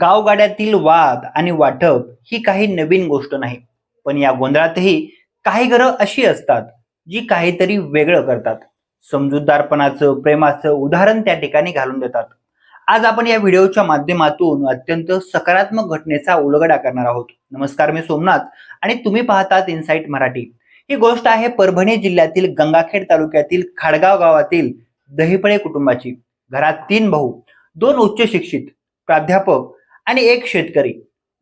गावगाड्यातील वाद आणि वाटप ही काही नवीन गोष्ट नाही. पण या गोंधळातही काही घरं अशी असतात जी काहीतरी वेगळं करतात. समजूतदारपणाचं प्रेमाचं उदाहरण त्या ठिकाणी घालून देतात. आज आपण या व्हिडिओच्या माध्यमातून अत्यंत सकारात्मक घटनेचा उलगडा करणार आहोत. नमस्कार मी सोमनाथ आणि तुम्ही पाहतात इनसाईट मराठी. ही गोष्ट आहे परभणी जिल्ह्यातील गंगाखेड तालुक्यातील खाडगाव गावातील दहिपळे कुटुंबाची. घरात तीन भाऊ दोन उच्च शिक्षित. प्राध्यापक आणि एक शेतकरी.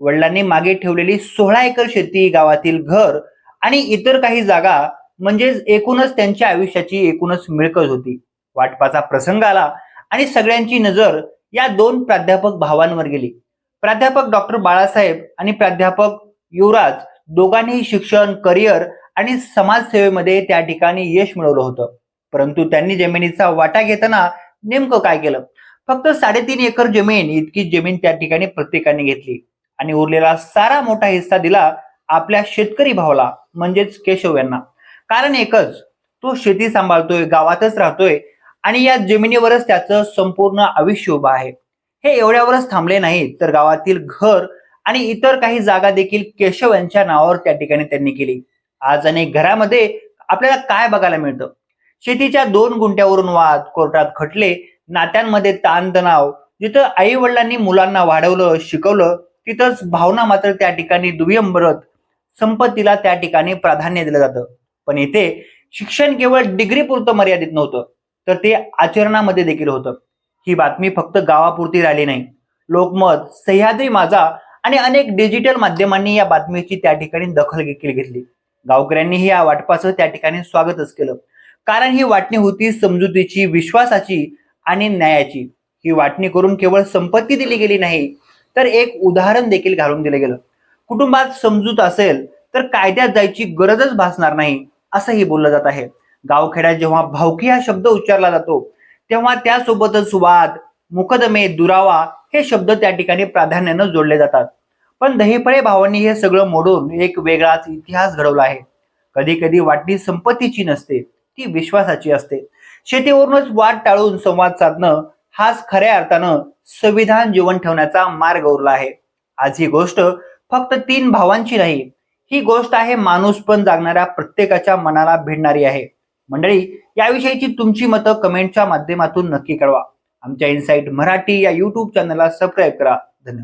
वडिलांनी मागे ठेवलेली सोळा एकर शेती गावातील घर आणि इतर काही जागा म्हणजेच एकूणच त्यांच्या आयुष्याची एकूणच मिळकत होती. वाटपाचा प्रसंग आला आणि सगळ्यांची नजर या दोन प्राध्यापक भावांवर गेली. प्राध्यापक डॉक्टर बाळासाहेब आणि प्राध्यापक युवराज दोघांनी शिक्षण करिअर आणि समाजसेवेमध्ये त्या ठिकाणी यश मिळवलं होतं. परंतु त्यांनी जमिनीचा वाटा घेताना नेमकं काय केलं? फक्त साडेतीन एकर जमीन इतकी जमीन त्या ठिकाणी प्रत्येकाने घेतली. आणि उरलेला सारा मोठा हिस्सा दिला आपल्या शेतकरी भावाला म्हणजेच केशव यांना. कारण एकच तो शेती सांभाळतोय गावातच राहतोय आणि या जमिनीवरच त्याचं संपूर्ण आयुष्य उभं आहे. हे एवढ्यावरच थांबले नाही तर गावातील घर आणि इतर काही जागा देखील केशव यांच्या नावावर त्या ठिकाणी त्यांनी केली. आज अनेक घरामध्ये आपल्याला काय बघायला मिळतं? शेतीच्या दोन गुंट्यावरून वाद कोर्टात खटले नात्यांमध्ये ताणतणाव जिथं आई वडिलांनी मुलांना वाढवलं शिकवलं तिथंच भावना मात्र त्या ठिकाणी दुय्यम बरत संपत्तीला त्या ठिकाणी प्राधान्य दिलं जातं. पण इथे शिक्षण केवळ डिग्री पुरतं मर्यादित नव्हतं तर ते आचरणामध्ये देखील होतं. ही बातमी फक्त गावापुरती राहिली नाही. लोकमत सह्याद्री माझा आणि अनेक डिजिटल माध्यमांनी या बातमीची त्या ठिकाणी दखल देखील घेतली. गावकऱ्यांनीही या वाटपाचं त्या ठिकाणी स्वागतच केलं. कारण ही वाटणी होती समजुतीची विश्वासाची आणि न्यायाची. ही वाटणी करून केवळ संपत्ती दिली गेली नाही तर एक उदाहरण देखील घालून दिलं गेलं. कुटुंबात समजूत असेल तर कायद्यात जायची गरजच भासणार नाही असंही बोललं जात आहे. गावखेड्यात जेव्हा भावकी हा शब्द उच्चारला जातो तेव्हा त्यासोबतच वाद मुकदमे दुरावा हे शब्द त्या ठिकाणी प्राधान्यानं जोडले जातात. पण दहिफळे भावांनी हे सगळं मोडून एक वेगळाच इतिहास घडवला आहे. कधी कधी वाटणी संपत्तीची नसते ती विश्वासाची असते. शेतीवरूनच वाद टाळून संवाद साधणं हाच खऱ्या अर्थानं संविधान जीवन ठेवण्याचा मार्ग उरला आहे. आज ही गोष्ट फक्त तीन भावांची नाही ही गोष्ट आहे माणूस पण जागणाऱ्या प्रत्येकाच्या मनाला भिडणारी आहे. मंडळी याविषयीची तुमची मतं कमेंटच्या माध्यमातून नक्की कळवा. आमच्या इनसाईट मराठी या युट्यूब चॅनलला सबस्क्राईब करा.